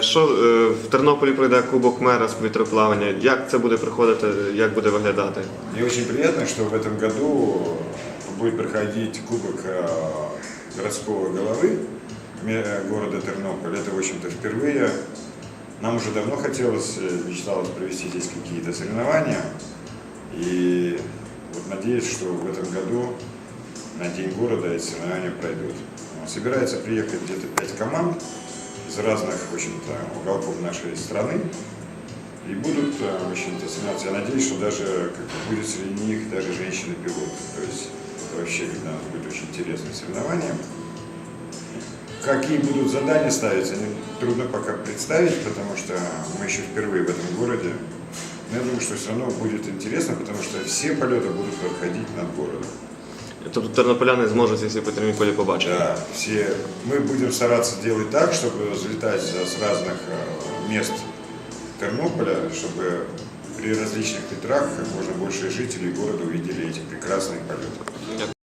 Що в Тернополі пройде Кубок мера з повітроплавання? Як це буде проходити, як буде виглядати? Мне очень приятно, что в этом году будет проходить Кубок городского головы ме- города Тернополь. Это, в общем-то, впервые. Нам уже давно хотелось, э, мечталось провести здесь какие-то соревнования. И вот надеюсь, что в этом году на День города эти соревнования пройдут. Собирается приехать где-то пять команд из разных, в общем-то, уголков нашей страны. И будут, э, в общем-то, соревноваться. Я надеюсь, что даже как будет среди них даже женщины-пилоты. То есть это вообще для нас будет очень интересное соревнование. Какие будут задания ставиться, трудно пока представить, потому что мы еще впервые в этом городе. Но я думаю, что все равно будет интересно, потому что все полеты будут проходить над городом. Тобто тернополяни зможуть якщо по Тернополі побачити. Да, все, мы будем стараться делать так, чтобы взлетать с разных э, мест Тернополя, чтобы при различных ветрах как можно больше жителей города увидели эти прекрасные полеты.